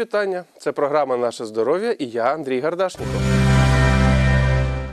вітання! Це програма Наше здоров'я і я Андрій Гардашніков.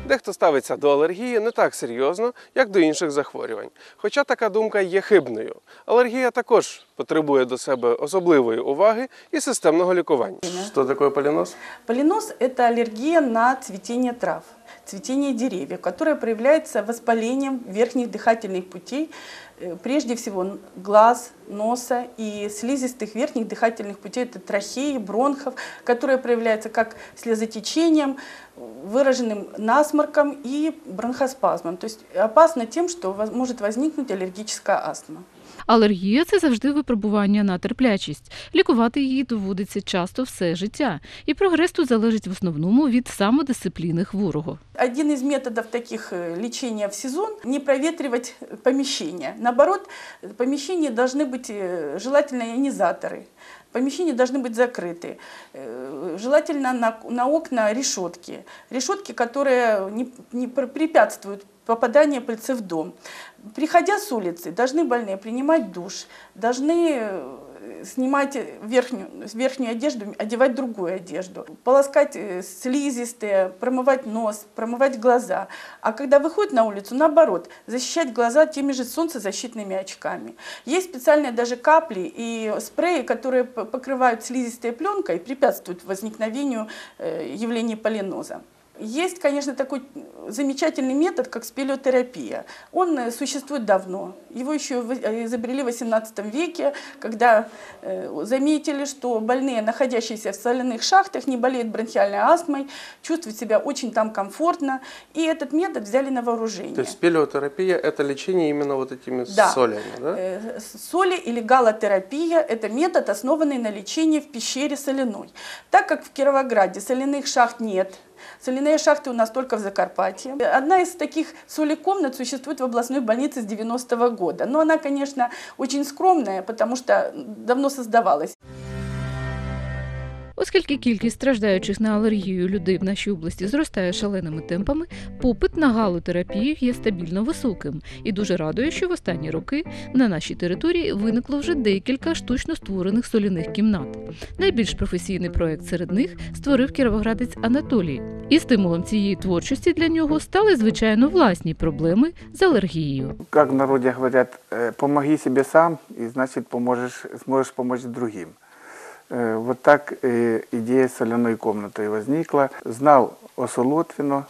Дехто ставиться до алергії не так серйозно, як до інших захворювань. Хоча така думка є хибною. Алергія також потребує до себе особливої уваги і системного лікування. Що таке полінос? Полинос – это аллергия на цветение трав, цветение деревьев, которое проявляется воспалением верхних дыхательных путей, э, прежде всего глаз, носа и слизистых верхних дыхательных путей, это трахеи, бронхов, которое проявляется как слезотечением, выраженным насморком и бронхоспазмом. То есть опасно тем, что может возникнуть аллергическая астма. Алергія це завжди випробування на терплячість. Лікувати її доводиться часто все життя, і прогрес тут залежить в основному від самодисципліни хворого. Один из методов таких э, лечения в сезон – не проветривать помещение. Наоборот, помещения должны быть э, желательно ионизаторы. Помещения должны быть закрыты. Э, Желательно на, на окна решетки. Решетки, которые не, не пр- препятствуют попаданию пыльцы в дом. Приходя с улицы, должны больные принимать душ, должны э, снимать верхнюю, верхнюю одежду, одевать другую одежду, полоскать э, слизистые, промывать нос, промывать глаза. А когда выходит на улицу, наоборот, защищать глаза теми же солнцезащитными очками. Есть специальные даже капли и спреи, которые покрывают слизистой пленкой и препятствуют возникновению э, явлений полиноза. Есть, конечно, такой замечательный метод, как спелеотерапия. Он э, существует давно. Его еще э, изобрели в XVIII веке, когда э, заметили, что больные, находящиеся в соляных шахтах, не болеют бронхиальной астмой, чувствуют себя очень там комфортно. И этот метод взяли на вооружение. То есть спелеотерапия – это лечение именно вот этими Да. солями, да? Соли или галотерапия – это метод, основанный на лечении в пещере соляной. Так как в Кировограде соляных шахт нет, соляные шахты у нас только в Закарпатье. Одна из таких солекомнат существует в областной больнице с 90-го года. Но она, конечно, очень скромная, потому что давно создавалась. Оскільки кількість страждаючих на алергію людей в нашій області зростає шаленими темпами, попит на галотерапію є стабільно високим і дуже радує, що в останні роки на нашій території виникло вже декілька штучно створених соляних кімнат. Найбільш професійний проект серед них створив кіровоградець Анатолій. І стимулом цієї творчості для нього стали звичайно власні проблеми з алергією. Как в народе говорят, э, помоги себе сам, и значит поможешь, сможешь помочь другим. Вот так идея соляной комнатой возникла. Знал о Солотвино,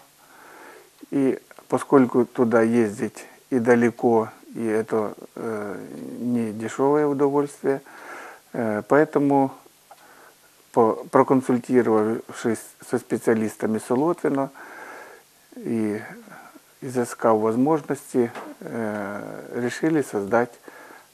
и поскольку туда ездить и далеко, и это не дешевое удовольствие, поэтому по- проконсультировавшись со специалистами Солотвино и изыскав возможности, решили создать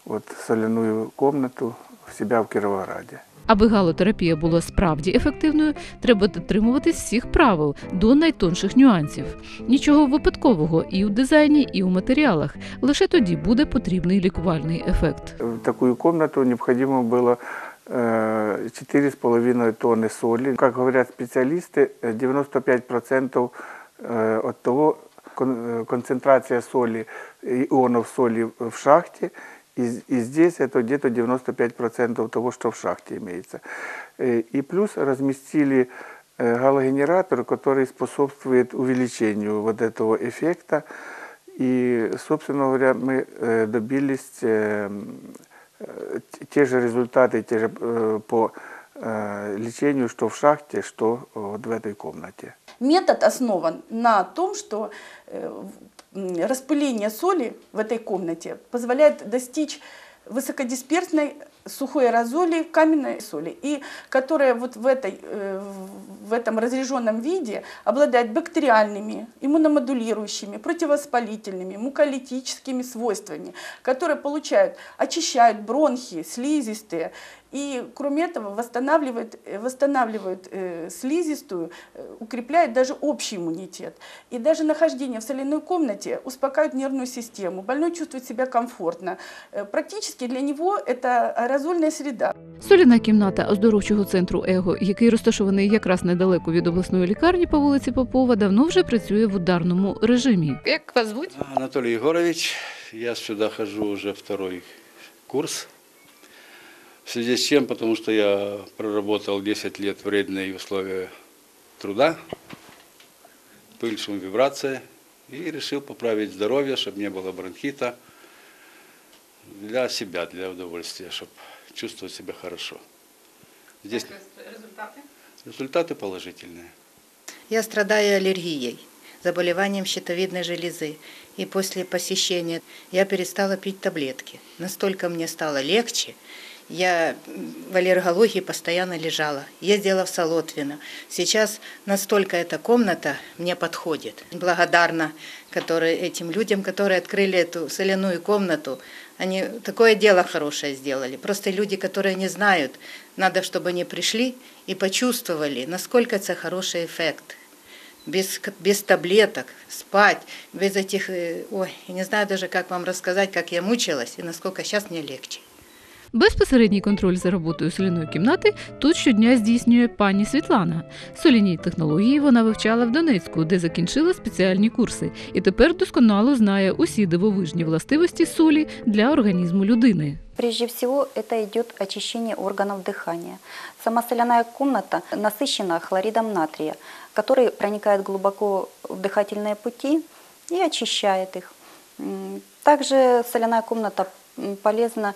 вот соляную комнату в себя в Кировограде. Аби галотерапія була справді ефективною, треба дотримуватись всіх правил до найтонших нюансів. Нічого випадкового і у дизайні, і у матеріалах. Лише тоді буде потрібний лікувальний ефект. В такую комнату необходимо было э, 4,5 тонны соли. Как говорят специалисты, э, 95% э, от того кон- э, концентрация соли, ионов соли в шахте, и, з- и здесь это где-то 95% того, что в шахте имеется. Э, И плюс разместили э, галогенератор, который способствует увеличению вот этого эффекта. И, собственно говоря, мы э, добились э, м, э, т- те же результаты те же, э, по э, лечению, что в шахте, что вот в этой комнате. Метод основан на том, что э, в- м, распыление соли в этой комнате позволяет достичь высокодисперсной сухой аэрозоли каменной соли, и которая вот в, этой, э, в этом разряженном виде обладает бактериальными, иммуномодулирующими, противовоспалительными, муколитическими свойствами, которые получают, очищают бронхи, слизистые, и кроме этого восстанавливает, э, восстанавливает э, слизистую, э, укрепляет даже общий иммунитет. И даже нахождение в соляной комнате успокаивает нервную систему. Больной чувствует себя комфортно. Э, Практически для него это аэрозольная среда. Соляна кімната оздоровчого центру Его, який розташований якраз недалеко від обласної лікарні по вулиці Попова, давно вже працює в ударному режимі. Як вас звуть? Анатолий Егорович, я сюда хожу уже второй курс. В связи с чем? Потому что я проработал 10 лет вредные условия труда, пыль, шум, вибрация, и решил поправить здоровье, чтобы не было бронхита, для себя, для удовольствия, чтобы чувствовать себя хорошо. Здесь результаты? Результаты положительные. Я страдаю аллергией, заболеванием щитовидной железы. И после посещения я перестала пить таблетки. Настолько мне стало легче. Я в аллергологии постоянно лежала. Ездила в Солотвино. Сейчас настолько эта комната мне подходит. Благодарна которые, этим людям, которые открыли эту соляную комнату. Они такое дело хорошее сделали. Просто люди, которые не знают, надо, чтобы они пришли и почувствовали, насколько это хороший эффект без, без таблеток, спать, без этих, э, ой, я не знаю даже, как вам рассказать, как я мучилась и насколько сейчас мне легче. Безпосередній контроль за роботою соляної кімнати тут щодня здійснює пані Світлана. Соляні технології вона вивчала в Донецьку, де закінчила спеціальні курси, і тепер досконало знає усі дивовижні властивості солі для організму людини. Прежде всего, это идет очищение органов дыхания. Сама соляная комната насыщена хлоридом натрия, который проникает глубоко в дыхательные пути и очищает их. М, Также соляная комната м, полезна э,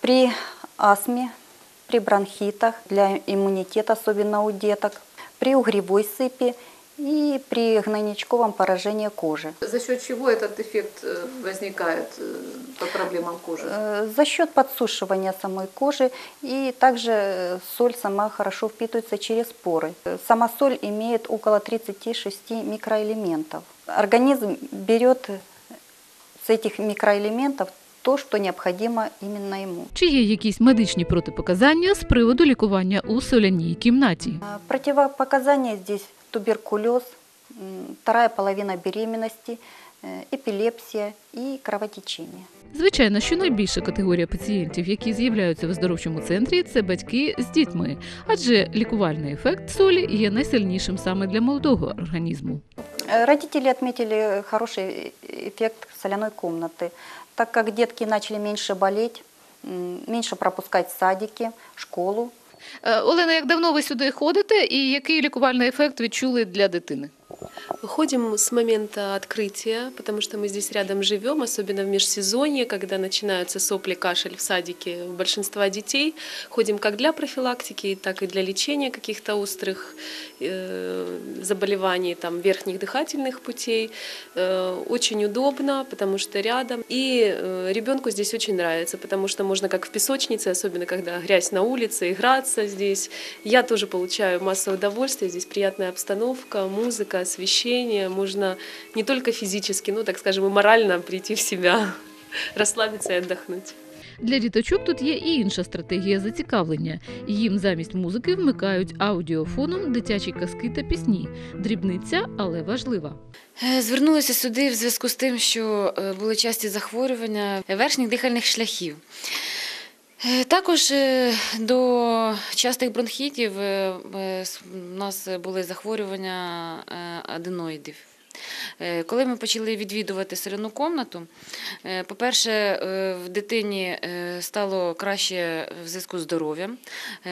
при астме, при бронхитах, для иммунитета, особенно у деток, при угревой сыпи и при гнойничковом поражении кожи. За счет чего этот эффект э, возникает э, по проблемам кожи? Э, За счет подсушивания самой кожи и также э, соль сама хорошо впитывается через поры. Э, Сама соль имеет около 36 микроэлементов. Организм берет с этих микроэлементов то, что необходимо именно ему. Чи є якісь медичні протипоказання з приводу лікування у соляній кімнаті? А, Противопоказания здесь туберкулез, м, вторая половина беременности, э, эпилепсия и кровотечение. Звичайно, що найбільша категорія пацієнтів, які з'являються в оздоровчому центрі, це батьки з дітьми, адже лікувальний ефект солі є найсильнішим саме для молодого організму. Э, Родители отметили хороший э, эффект соляной комнаты, так как детки начали меньше болеть, меньше пропускать садики, школу. Е, Олена, як давно ви сюди ходите, і який лікувальний ефект відчули для дитини? Ходим с момента открытия, потому что мы здесь рядом живем, особенно в межсезонье, когда начинаются сопли, кашель в садике у большинства детей. Ходим как для профилактики, так и для лечения каких-то острых э, заболеваний там, верхних дыхательных путей. Э, очень удобно, потому что рядом. И э, ребенку здесь очень нравится, потому что можно как в песочнице, особенно когда грязь на улице, играться здесь. Я тоже получаю массу удовольствия. Здесь приятная обстановка, музыка, освещение. Можно не только физически, но, так скажем, и морально прийти в себя, расслабиться и отдохнуть. Для діточок тут є і інша стратегія зацікавлення. Їм замість музики вмикають аудіофоном дитячі казки та пісні. Дрібниця, але важлива. Е, Звернулася сюди в зв'язку з тим, що е, були часті захворювання верхніх дихальних шляхів. Е, Також е, до частих бронхітів е, у нас були захворювання аденоїдів. Коли ми почали відвідувати соляну комнату, е, по-перше, в дитині стало краще в зв'язку з здоров'ям.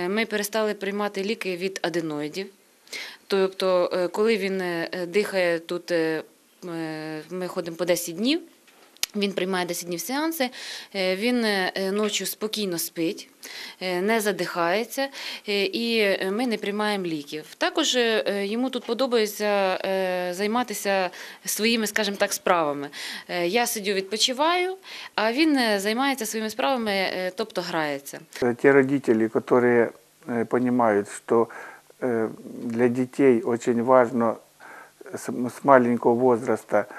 Ми перестали приймати ліки від аденоїдів. Тобто, коли він дихає тут, ми ходимо по 10 днів. Він приймає 10 днів сеанси, е, він е, ночі спокійно спить, е, не задихається, е, і е, ми не приймаємо ліків. Також е, йому тут подобається е, займатися своїми, скажімо так, справами. Е, Я сидю, відпочиваю, а він е, займається своїми справами, е, тобто грається. Э, Те родители, которые э, понимают, что э, для детей очень важно с с маленького возраста э,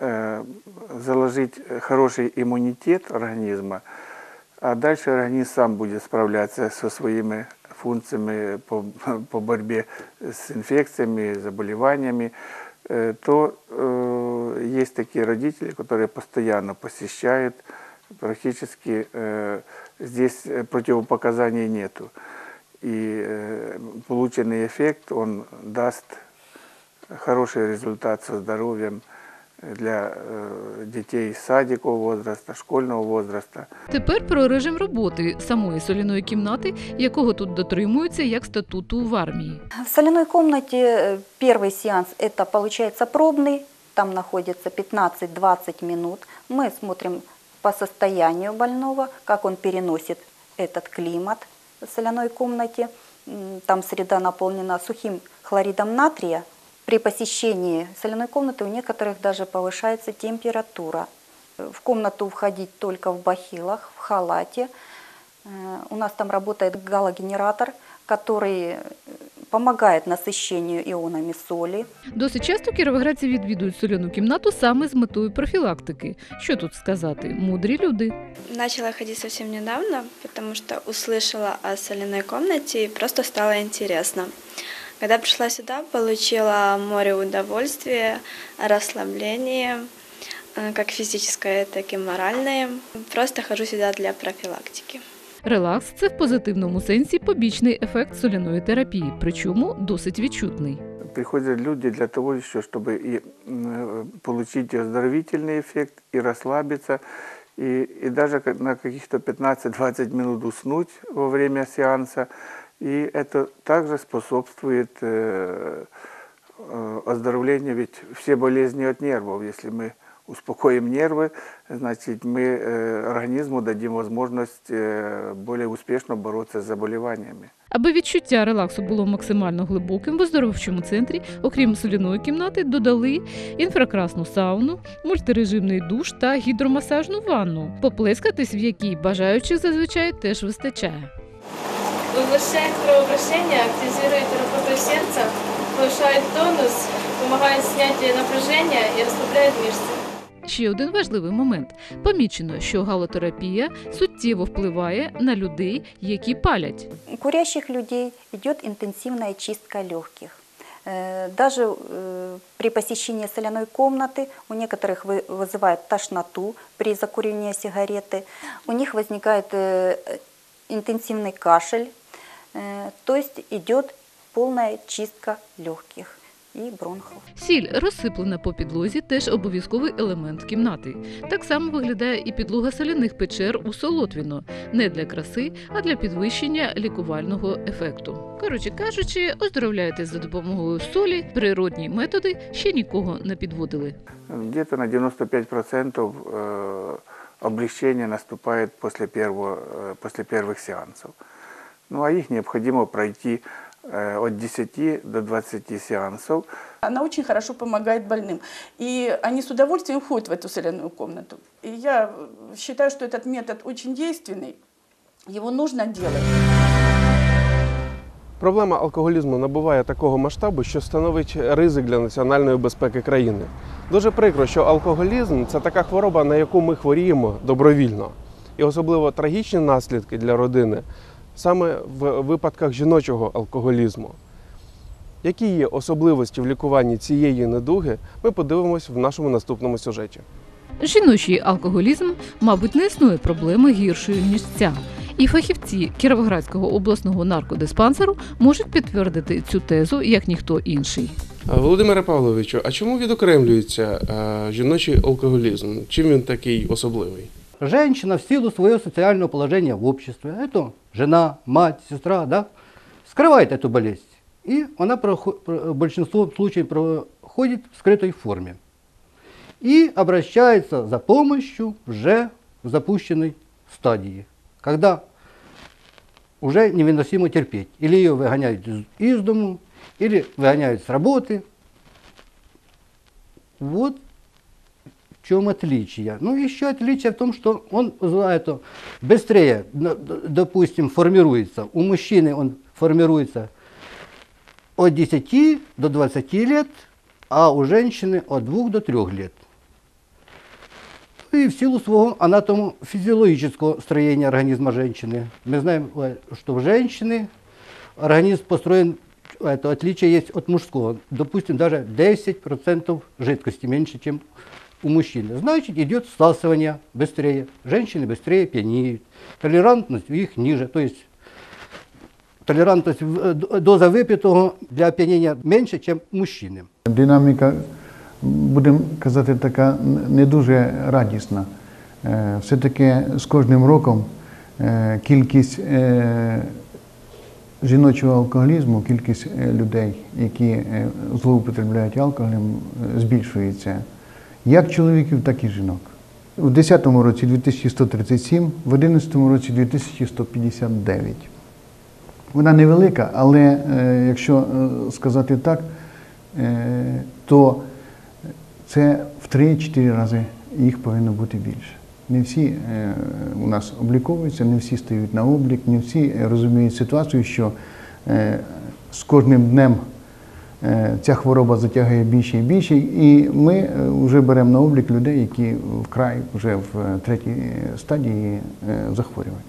заложить хороший иммунитет организма, а дальше организм сам будет справляться со своими функциями по, по борьбе с инфекциями, заболеваниями, э, то э, есть такие родители, которые постоянно посещают, практически э, здесь э, противопоказаний нету. И э, полученный эффект, он даст хороший результат со здоровьем для э, детей садикового возраста, школьного возраста. Тепер про режим роботи самої соляної кімнати, якого тут дотримуються як статуту в армії. В соляной комнате э, первый сеанс – это получается пробный, там находится 15-20 минут. Мы смотрим по состоянию больного, как он переносит этот климат в соляной комнате. М, Там среда наполнена сухим хлоридом натрия. При посещении соляной комнаты у некоторых даже повышается температура. Э, В комнату входить только в бахилах, в халате. Э, У нас там работает галогенератор, который э, помогает насыщению ионами соли. Досить часто кіровоградці відвідують соляну кімнату саме з метою профілактики. Що тут сказати? Мудрі люди. Начала ходить совсем недавно, потому что услышала о соляной комнате и просто стало интересно. Когда пришла сюда, получила море удовольствия, расслабления, э, как физическое, так и моральное. Просто хожу сюда для профилактики. Релакс це в позитивному сенсі побічний ефект соляної терапії, причому досить відчутний. Приходят люди для того еще, чтобы и м, получить и оздоровительный эффект, и расслабиться, и, и даже ка- на каких-то 15-20 минут уснуть во время сеанса. И это также способствует э, э, оздоровлению, ведь все болезни от нервов. Если мы успокоим нервы, значит, мы э, организму дадим возможность э, более успешно бороться с заболеваниями. Аби відчуття релаксу було максимально глибоким, в оздоровчому центрі, окрім соляної кімнати, додали інфракрасну сауну, мультирежимний душ та гідромасажну ванну, поплескатись в якій бажаючих зазвичай теж вистачає. Улучшает кровообращение, активизирует работу сердца, повышает тонус, помогает снятию напряжения и расслабляет мышцы. Ще один важливий момент: помічено, що галотерапія суттєво впливає на людей, які палять. У курящих людей идет интенсивная чистка легких. Э, Даже э, при посещении соляной комнаты у некоторых вы- вызывает тошноту при закуривании сигареты, у них возникает э, интенсивный кашель, Э, то есть идет полная чистка легких и бронхов. Сіль, розсиплена по підлозі, теж обов'язковий елемент кімнати. Так само виглядає і підлога соляних печер у Солотвіно, не для краси, а для підвищення лікувального ефекту. Коротше кажучи, оздоровляєтесь за допомогою солі, природні методи ще нікого не підводили. Где-то на 95% э, облегчение наступает после, первого, Ну а их необходимо пройти э, от 10 до 20 сеансов. Она очень хорошо помогает больным. И они с удовольствием ходят в эту соляную комнату. И я э, считаю, что этот метод очень действенный. Его нужно делать. Проблема алкоголізму набуває такого масштабу, що становить ризик для національної безпеки країни. Дуже прикро, що алкоголізм це така хвороба, на яку ми хворіємо добровільно, і особливо трагічні наслідки для родини саме в випадках жіночого алкоголізму. Які є особливості в лікуванні цієї недуги, ми подивимось в нашому наступному сюжеті. Жіночий алкоголізм, мабуть, не існує проблеми гіршої, ніж ця. І фахівці Кіровоградського обласного наркодиспансеру можуть підтвердити цю тезу як ніхто інший. Володимире Павловичу, а чому відокремлюється жіночий алкоголізм? Чим він такий особливий? Женщина в силу своего социального положения в обществе, это жена, мать, сестра, да, скрывает эту болезнь. И она про- большинство случаев проходит в скрытой форме. И обращается за помощью уже в запущенной стадии, когда уже невыносимо терпеть. Или ее выгоняют из, из дому, или выгоняют с работы. Вот в чем отличие. Ну, еще отличие в том, что он вызывает то быстрее, д- д- допустим, формируется. У мужчины он формируется от 10 до 20 лет, а у женщины от 2 до 3 лет. И в силу своего анатомо-физиологического строения организма женщины. Мы знаем, э, что в женщины организм построен, это отличие есть от мужского. Допустим, даже 10% жидкости меньше, чем у мужчины. Значит, идет всасывание быстрее. Женщины быстрее пьянеют. Толерантность у них ниже. То есть толерантность, в- э, д- доза выпитого для опьянения меньше, чем у мужчины. Динамика будемо казати, така не дуже радісна. Е, Все-таки з кожним роком е, кількість е, жіночого алкоголізму, кількість е, людей, які е, злоупотребляють алкоголем, е, збільшується як чоловіків, так і жінок. У 2010 році 2137, в 2011 році 2159. Вона невелика, але е, якщо е, сказати так, е, то це в 3-4 рази їх повинно бути більше. Не всі у нас обліковуються, не всі стають на облік, не всі розуміють ситуацію, що з кожним днем ця хвороба затягує більше і більше, і ми е, вже беремо на облік людей, які вкрай вже в е, третій стадії е, захворювання.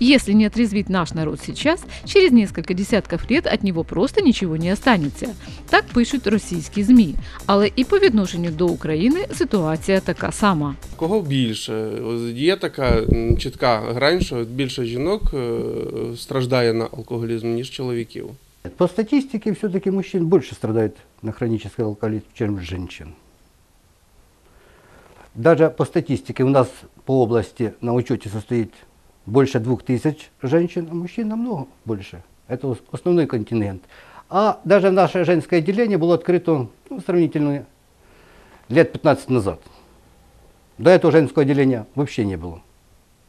Если не отрезвить наш народ сейчас, через несколько десятков лет от него просто ничего не останеться. Так пишуть російські ЗМІ. Але і по відношенню до України ситуація така сама. Кого більше? Є така чітка грань, що більше жінок е, страждає на алкоголізм, ніж чоловіків. По статистике все-таки мужчин больше страдают на хронический алкоголизм, чем женщин. Даже по статистике у нас по области на учете состоит больше двух тысяч женщин, а мужчин намного больше. Это ос- основной континент. А даже наше женское отделение было открыто ну, сравнительно лет 15 назад. До этого женского отделения вообще не было.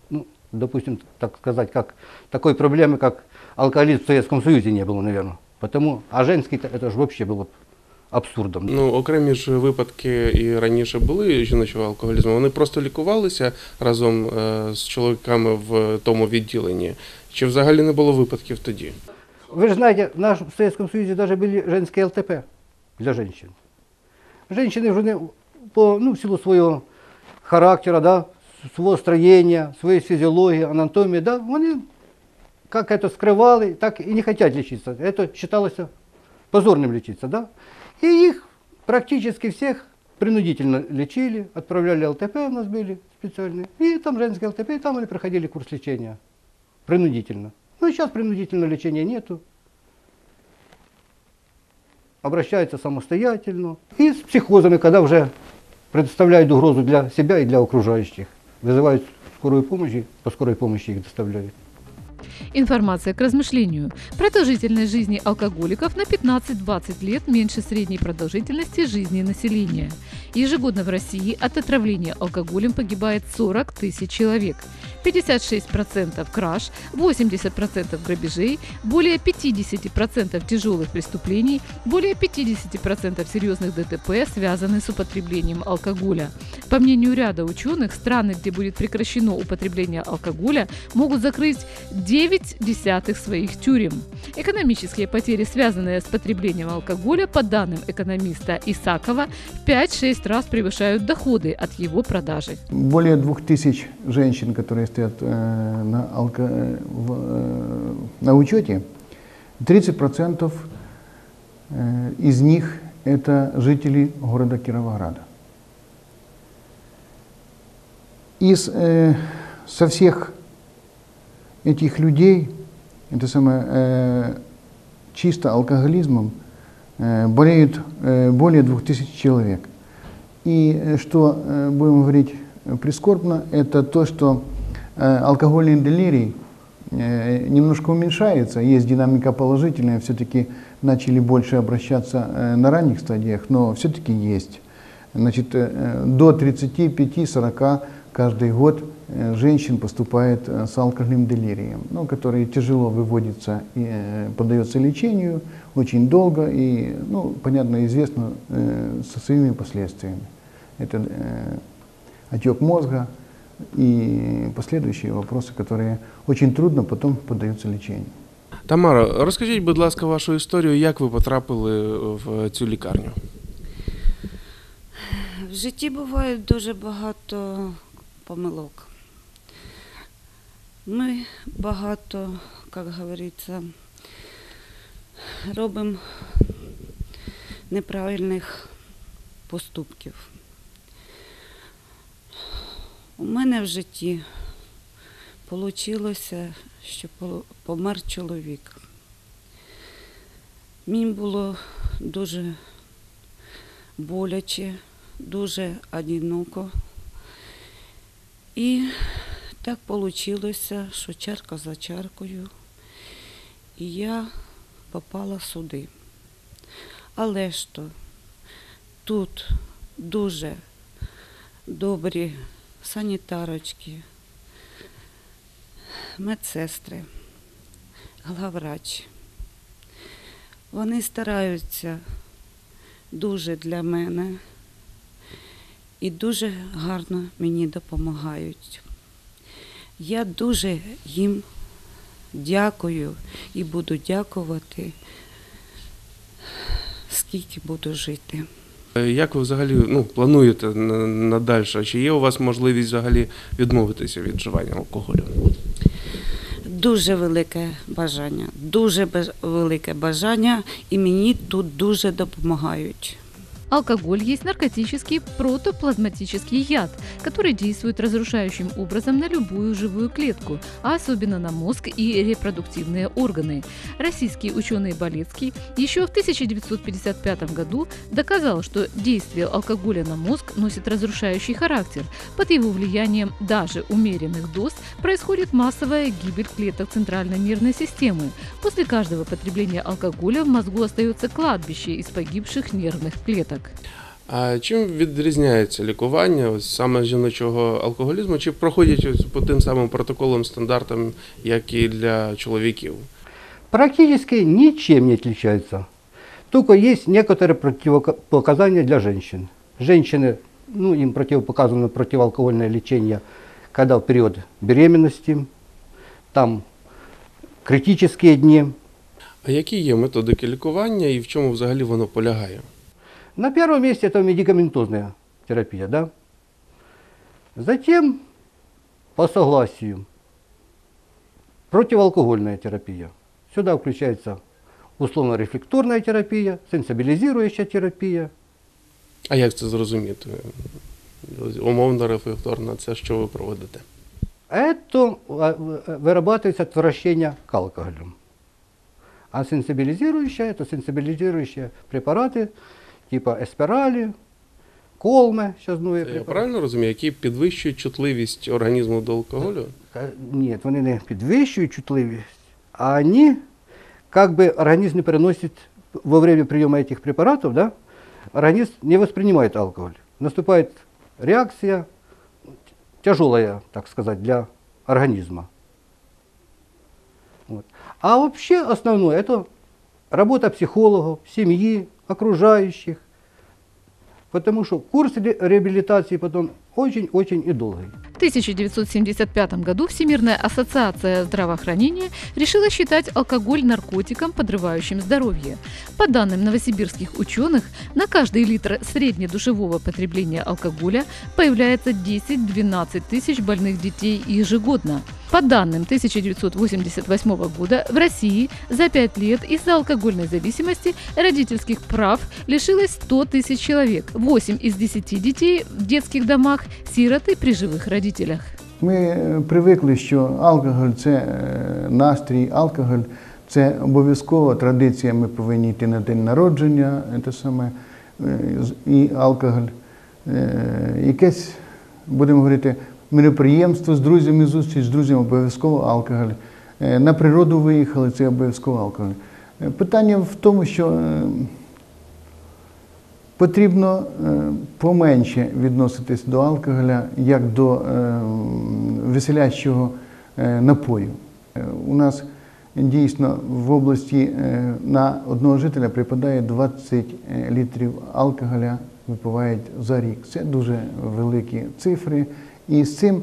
Ну, допустим, так сказать, как такой проблемы, как алкоголизм в Советском Союзе не было, наверное. Потому, а женский это же вообще было б абсурдом. Ну, окремі ж випадки і раніше були жіночого алкоголізму. Вони просто лікувалися разом е, з чоловіками в тому відділенні. Чи взагалі не було випадків тоді? Вы же знаете, в нашем Советском Союзе даже были женские ЛТП для женщин. Женщины уже не- по, ну, в силу своего характера, да, своего строения, своей физиологии, анатомии, да, они как это скрывали, так и не хотят лечиться. Это считалось позорным лечиться, да. И их практически всех принудительно лечили, отправляли ЛТП у нас были специальные. И там женские ЛТП, и там они проходили курс лечения принудительно. Ну, сейчас принудительного лечения нету. Обращаются самостоятельно. И с психозами, когда уже представляют угрозу для себя и для окружающих. Вызывают скорую помощь, по скорой помощи их доставляют. Информация к размышлению. Продолжительность жизни алкоголиков на 15-20 лет меньше средней продолжительности жизни населения. Ежегодно в России от отравления алкоголем погибает 40 тысяч человек. 56% краж, 80% грабежей, более 50% тяжелых преступлений, более 50% серьезных ДТП связаны с употреблением алкоголя. По мнению ряда ученых, страны, где будет прекращено употребление алкоголя, могут закрыть 9 десятых своих тюрем. Экономические потери, связанные с потреблением алкоголя, по данным экономиста Исакова, в 5-6 раз превышают доходы от его продажи. Более двух тысяч женщин, которые стоят э, на, алко- э, в, э, на учете, 30% э, из них это жители города Кировограда. Из, э, со всех этих людей, это самое, э, чисто алкоголизмом э, болеют э, более двух тысяч человек. И что, э, будем говорить прискорбно, это то, что алкогольный делирий э, немножко уменьшается, есть динамика положительная, все-таки начали больше обращаться э, на ранних стадиях, но все-таки есть. Значит, э, до 35-40 каждый год э, женщин поступает э, с алкогольным делирием, ну, который тяжело выводится и э, поддается лечению очень долго и, ну, понятно, известно э, со своими последствиями. Это э, отек мозга и последующие вопросы, которые очень трудно потом поддаются лечению. Тамара, розкажіть, будь ласка, вашу історію, як ви потрапили в цю лікарню? В житті буває дуже багато помилок. Ми багато, як говориться, робимо неправильних поступків. У мене в житті вийшло, що помер чоловік. Мені було дуже боляче, дуже одиноко. І так вийшло, що чарка за чаркою, і я попала сюди. Але то тут дуже добрі санітарочки, медсестри, главврач. Вони стараються дуже для мене і дуже гарно мені допомагають. Я дуже їм дякую і буду дякувати, скільки буду жити. Е, Як ви взагалі ну, плануєте на- надальше? Чи є у вас можливість взагалі відмовитися від вживання алкоголю? Дуже велике бажання, дуже велике бажання, і мені тут дуже допомагають. Алкоголь есть наркотический протоплазматический яд, который действует разрушающим образом на любую живую клетку, а особенно на мозг и репродуктивные органы. Российский ученый Болецкий еще в 1955 году доказал, что действие алкоголя на мозг носит разрушающий характер. Под его влиянием даже умеренных доз происходит массовая гибель клеток центральной нервной системы. После каждого потребления алкоголя в мозгу остается кладбище из погибших нервных клеток. А чим відрізняється лікування ось саме жіночого алкоголізму? Чи проходять ось по тим самим протоколам, стандартам, як і для чоловіків? Практически ничем не отличается. Только есть некоторые противопоказания для женщин. Женщины, ну, им противопоказано противоалкогольное лечение, когда в период беременности, там критические дни. А які є методики лікування і в чому взагалі воно полягає? На первом месте это медикаментозная терапия, да? Затем, по согласию, противоалкогольная терапия. Сюда включается условно-рефлекторная терапия, сенсибилизирующая терапия. А як це зрозуміти? Умовно рефлекторна, це що ви проводите? Это а, в- вырабатывается отвращение к алкоголю. А сенсибилизирующая, это сенсибилизирующие препараты типа эспирали, колмы, сейчас новые Це я препараты. правильно розумію, які підвищують чутливість організму до алкоголю? Е, Ні, вони не підвищують чутливість, а вони как бы организм не переносит во время приема этих препаратов, да, организм не воспринимает алкоголь. Наступает реакция тяжелая, так сказать, для организма. Вот. А вообще основное это работа психологов, семьи, окружающих. Потому что курс реабилитации потом очень-очень и долгий. В 1975 году Всемирная ассоциация здравоохранения решила считать алкоголь наркотиком, подрывающим здоровье. По данным новосибирских ученых, на каждый литр среднедушевого потребления алкоголя появляется 10-12 тысяч больных детей ежегодно. По данным 1988 года в России за 5 лет из-за алкогольной зависимости родительских прав лишилось 100 тысяч человек. 8 из 10 детей в детских домах – сироты при живых родителях. Ми е, привикли, що алкоголь це е, настрій, алкоголь це обов'язкова традиція. Ми повинні йти на день народження, е, те саме, е, і алкоголь. Якесь, будемо говорити, мероприємство з друзями, зустріч з друзями обов'язково алкоголь. На природу виїхали, це обов'язково алкоголь. Питання в тому, що Потрібно е, поменше відноситись до алкоголя як до е, веселящого е, напою. У нас дійсно в області на одного жителя припадає 20 літрів алкоголя, випивають за рік. Це дуже великі цифри. І з цим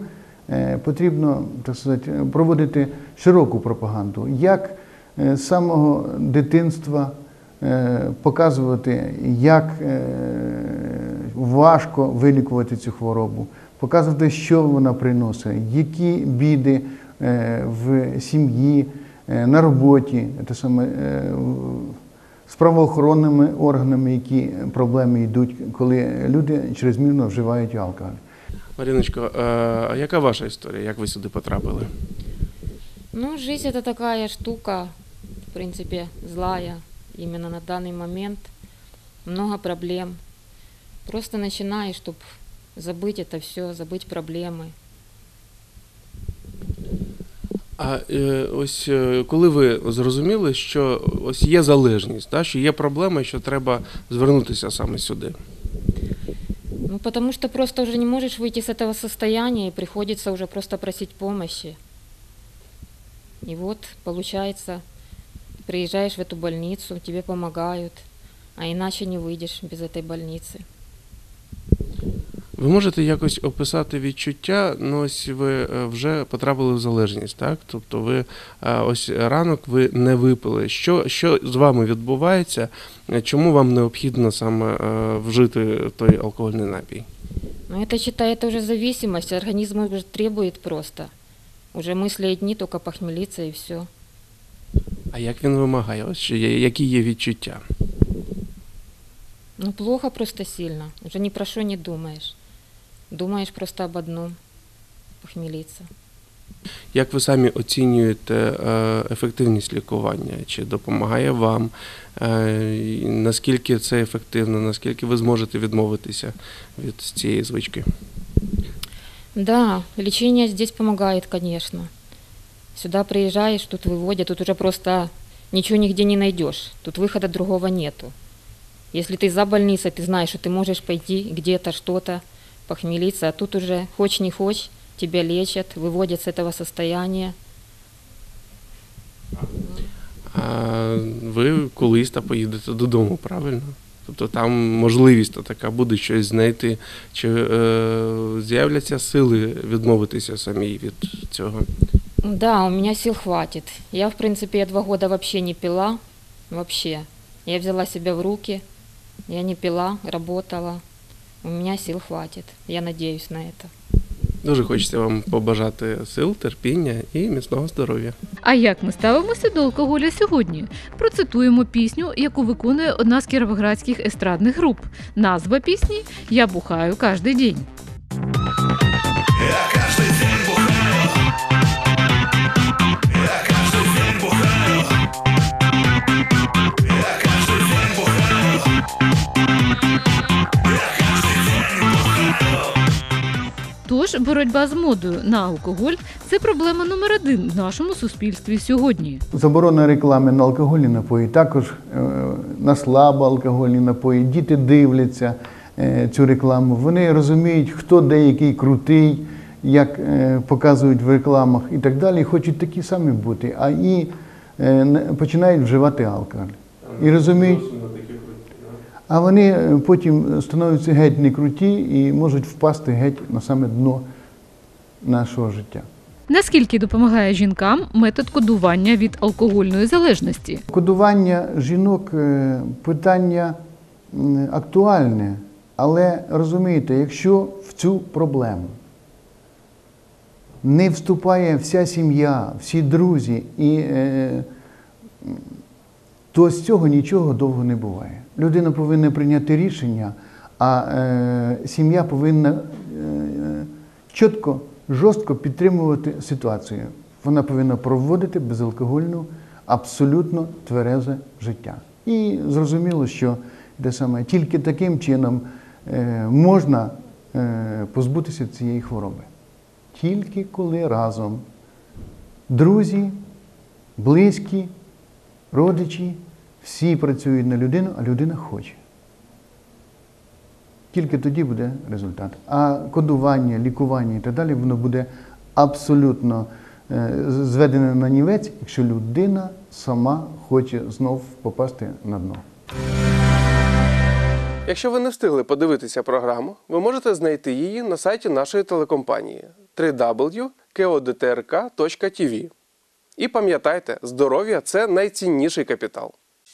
потрібно так сказати, проводити широку пропаганду. Як з самого дитинства показувати, як е, важко вилікувати цю хворобу, показувати, що вона приносить, які біди е, в сім'ї, е, на роботі, те саме, е, з правоохоронними органами, які проблеми йдуть, коли люди чрезмірно вживають алкоголь. Маріночко, е, а яка ваша історія? Як ви сюди потрапили? Ну, жизнь это такая штука, в принципе, злая именно на данный момент. Много проблем. Просто начинаешь, чтобы забыть это все, забыть проблемы. А е, ось е, коли ви зрозуміли, що ось є залежність, та, що є проблема, і що треба звернутися саме сюди. Ну, потому что просто уже не можешь выйти с этого состояния, и приходится уже просто просить помощи. И вот, получается, приезжаешь в эту больницу, тебе помогают, а иначе не выйдешь без этой больницы. Ви можете якось описати відчуття, ну ось ви е, вже потрапили в залежність, так? Тобто ви е, ось ранок ви не випили. Що, що з вами відбувається? Е, Чому вам необхідно саме е, вжити той алкогольний напій? Но это, считай, это уже зависимость, организм уже требует просто. Уже мысли одни, только похмелиться и все. А як він вимагає? Ось що які є відчуття? Ну, плохо просто сильно. Уже ни про что не думаешь. Думаешь просто об одном – похмелиться. Як ви самі оцінюєте е, ефективність лікування? Чи допомагає вам? Е, Наскільки це ефективно? Наскільки ви зможете відмовитися від цієї звички? Да, лечение здесь помогает, конечно. Сюда приезжаешь, тут выводят, тут уже просто ничего нигде не найдешь. Тут выхода другого нету. Если ты за больницей, ты знаешь, что ты можешь пойти где-то что-то похмелиться, а тут уже хочешь не хочешь, тебя лечат, выводят с этого состояния. А ви колись та поїдете додому, правильно? Тобто там можливість то така буде щось знайти. Чи е, з'являться сили відмовитися самій від цього? Да, у меня сил хватит. Я, в принципе, я два года вообще не пила. Вообще. Я взяла себя в руки. Я не пила, работала. У меня сил хватит. Я надеюсь на это. Дуже хочеться вам побажати сил, терпіння і міцного здоров'я. А як ми ставимося до алкоголя сьогодні? Процитуємо пісню, яку виконує одна з кіровоградських естрадних груп. Назва пісні Я бухаю кожний день. Тож боротьба з модою на алкоголь це проблема номер один в нашому суспільстві сьогодні. Заборона реклами на алкогольні напої, також е, на слабо алкогольні напої. Діти дивляться е, цю рекламу. Вони розуміють, хто деякий крутий, як е, показують в рекламах і так далі. Хочуть такі самі бути, а і починають вживати алкоголь. І розуміють, а вони е, потім становляться геть не круті і можуть впасти геть на саме дно нашого життя. Наскільки допомагає жінкам метод кодування від алкогольної залежності? Кодування жінок е, питання актуальне, але розумієте, якщо в цю проблему не вступає вся сім'я, всі друзі, і, е, то з цього нічого довго не буває. Людина повинна прийняти рішення, а е, сім'я повинна е, чітко, жорстко підтримувати ситуацію. Вона повинна проводити безалкогольну, абсолютно тверезе життя. І зрозуміло, що те саме, тільки таким чином е, можна е, позбутися цієї хвороби. Тільки коли разом друзі, близькі, родичі, всі працюють на людину, а людина хоче. Тільки тоді буде результат. А кодування, лікування і так далі, воно буде абсолютно е, зведене на нівець, якщо людина сама хоче знов попасти на дно. Якщо ви не встигли подивитися програму, ви можете знайти її на сайті нашої телекомпанії www.kodtrk.tv. І пам'ятайте, здоров'я це найцінніший капітал.